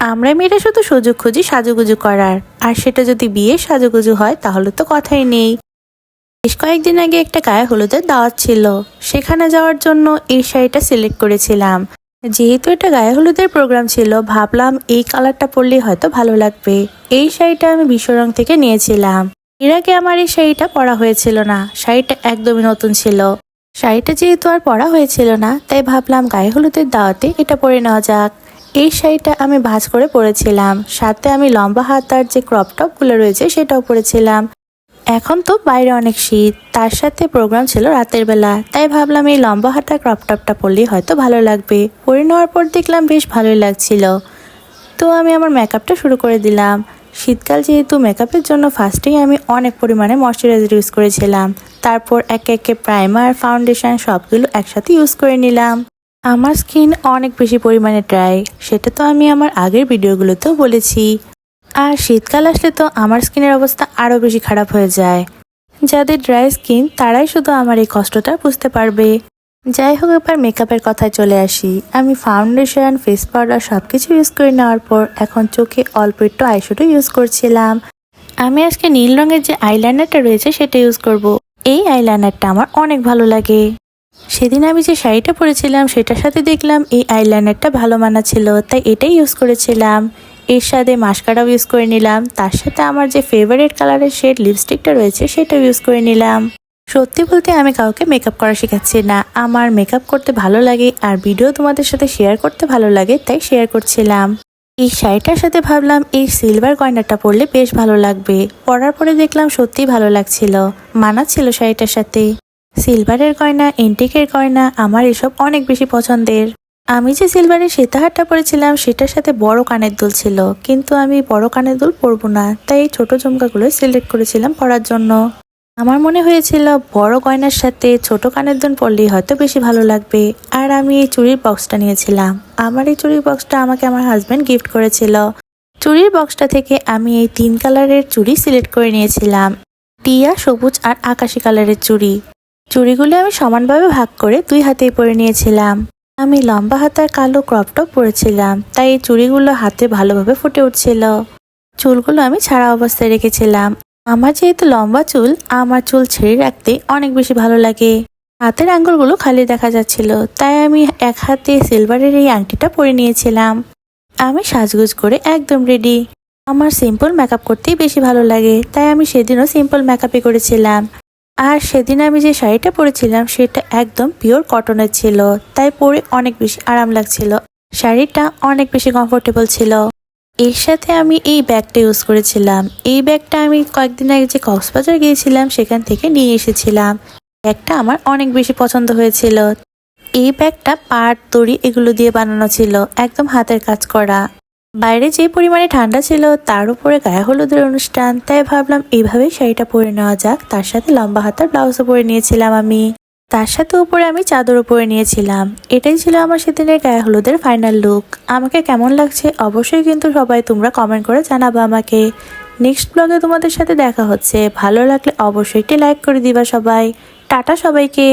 আমরা মেয়েরা শুধু সুযোগ খুঁজি সাজুগুজু করার। আর সেটা যদি বিয়ে সাজুগুজু হয়, তাহলে তো কথাই নেই। বেশ কয়েকদিন আগে একটা গায়ে হলুদের দাওয়াত ছিল। সেখানে যাওয়ার জন্য এই শাড়িটা সিলেক্ট করেছিলাম। যেহেতু এটা গায়ে হলুদের প্রোগ্রাম ছিল, ভাবলাম এই কালারটা পরলেই হয়তো ভালো লাগবে। এই শাড়িটা আমি বিশ্বরং থেকে নিয়েছিলাম। এর আগে আমার এই শাড়িটা পরা হয়েছিল না। শাড়িটা একদমই নতুন ছিল। শাড়িটা যেহেতু আর পরা হয়েছিল না, তাই ভাবলাম গায়ে হলুদের দাওয়াতে এটা পরে নেওয়া যাক। এই শাড়িটা আমি ভাঁজ করে পরেছিলাম। সাথে আমি লম্বা হাতার যে ক্রপ টপগুলো রয়েছে সেটাও পরেছিলাম। এখন তো বাইরে অনেক শীত, তার সাথে প্রোগ্রাম ছিল রাতের বেলা। তাই ভাবলাম এই লম্বা হাতা ক্রপ টপটা পরলেই হয়তো ভালো লাগবে। পরে নেওয়ার পর দেখলাম বেশ ভালোই লাগছিল। তো আমি আমার মেকআপটা শুরু করে দিলাম। শীতকাল যেহেতু মেকআপের জন্য ফার্স্টেই আমি অনেক পরিমাণে ময়শ্চারাইজার ইউজ করেছিলাম। তারপর একে একে প্রাইমার ফাউন্ডেশন সবগুলো একসাথে ইউজ করে নিলাম। আমার স্কিন অনেক বেশি পরিমাণে ড্রাই, সেটা তো আমি আমার আগের ভিডিওগুলোতেও বলেছি। আর শীতকাল আসলে তো আমার স্কিনের অবস্থা আরও বেশি খারাপ হয়ে যায়। যাদের ড্রাই স্কিন, তারাই শুধু আমার এই কষ্টটা বুঝতে পারবে। যাই হোক, এবার মেকআপের কথায় চলে আসি। আমি ফাউন্ডেশন ফেস পাউডার সব কিছু ইউজ করে নেওয়ার পর এখন চোখে অল্প একটু আইশ্যাডো ইউজ করছিলাম। আমি আজকে নীল রঙের যে আইলাইনারটা রয়েছে, সেটা ইউজ করব। এই আইলাইনারটা আমার অনেক ভালো লাগে। সেদিন আমি যে শাড়িটা পরেছিলাম, সেটার সাথে দেখলাম এই আইলাইনারটা ভালো মানাচ্ছিল তাই এটাই ইউজ করেছিলাম। এর সাথে মাস্কারাও ইউজ করে নিলাম, তার সাথে আমার যে ফেভারিট কালারের শেড লিপস্টিকটা রয়েছে, সেটাও ইউজ করে নিলাম। সত্যি বলতে আমি কাউকে মেকআপ করা শেখাচ্ছি না, আমার মেকআপ করতে ভালো লাগে আর ভিডিও তোমাদের সাথে শেয়ার করতে ভালো লাগে, তাই শেয়ার করছিলাম। এই শাড়িটার সাথে ভাবলাম এই সিলভার গয়নাটা পরলে বেশ ভালো লাগবে, পরার পরে দেখলাম সত্যি ভালো লাগছিল মানাচ্ছিল শাড়িটার সাথে। সিলভারের গয়না এন্টিকের গয়না, আমার এসব অনেক বেশি পছন্দের। আমি যে সিলভারের সীতাহারটা পরেছিলাম, সেটার সাথে বড় কানের দুল ছিল, কিন্তু আমি বড় কানের দুল পরবো না, তাই এই ছোটো ঝুমকাগুলো সিলেক্ট করেছিলাম পরার জন্য। আমার মনে হয়েছিল, বড় গয়নার সাথে ছোট কানের দুল পরলেই হয়তো বেশি ভালো লাগবে, আর আমি এই চুড়ির বক্সটা নিয়েছিলাম। আমার এই চুড়ির বক্সটা আমাকে আমার হাজব্যান্ড গিফট করেছিল। চুড়ির বক্সটা থেকে আমি এই তিন কালারের চুড়ি সিলেক্ট করে নিয়েছিলাম, টিয়া, সবুজ আর আকাশি কালারের চুড়ি। চুড়িগুলো আমি সমানভাবে ভাগ করে দুই হাতেই পরে নিয়েছিলাম। আমি লম্বা হাতার কালো ক্রপ টপ পরেছিলাম, তাই এই চুড়িগুলো হাতে ভালোভাবে ফুটে উঠছিল। চুলগুলো আমি ছাড়া অবস্থায় রেখেছিলাম। আমার যেহেতু লম্বা চুল, আমার চুল ছেড়ে রাখতে অনেক বেশি ভালো লাগে। হাতের আঙ্গুলগুলো খালি দেখা যাচ্ছিল, তাই আমি এক হাতে সিলভারের এই আংটিটা পরে নিয়েছিলাম। আমি সাজগুজ করে একদম রেডি। আমার সিম্পল মেকআপ করতেই বেশি ভালো লাগে, তাই আমি সেদিনও সিম্পল মেকআপই করেছিলাম। আর সেদিন আমি যে শাড়িটা পরেছিলাম, সেটা একদম পিওর কটনের ছিল। তাই পরে অনেক বেশি আরাম লাগছিল। শাড়িটা অনেক বেশি কমফোর্টেবল ছিল। এর সাথে আমি এই ব্যাগটা ইউজ করেছিলাম। এই ব্যাগটা আমি কয়েকদিন আগে যে কক্সবাজার গিয়েছিলাম, সেখান থেকে নিয়ে এসেছিলাম। ব্যাগটা আমার অনেক বেশি পছন্দ হয়েছিল। এই ব্যাগটা পাট, দড়ি এগুলো দিয়ে বানানো ছিল। একদম হাতের কাজ করা। বাইরে যে পরিমাণে ঠান্ডা ছিল, তার উপরে গায়ে হলুদের অনুষ্ঠান। তাই ভাবলাম এইভাবেই শাড়িটা পরে নেওয়া যাক। তার সাথে লম্বা হাতার ব্লাউজও পরে নিয়েছিলাম আমি। তার সাথে উপরে আমি চাদরও পরে নিয়েছিলাম। এটাই ছিল আমার সেদিনের গায়ে হলুদের ফাইনাল লুক আমাকে কেমন লাগছে অবশ্যই কিন্তু সবাই তোমরা কমেন্ট করে জানাব আমাকে। নেক্সট ব্লগে তোমাদের সাথে দেখা হচ্ছে। ভালো লাগলে অবশ্যই একটি লাইক করে দিবা সবাই। টাটা সবাইকে।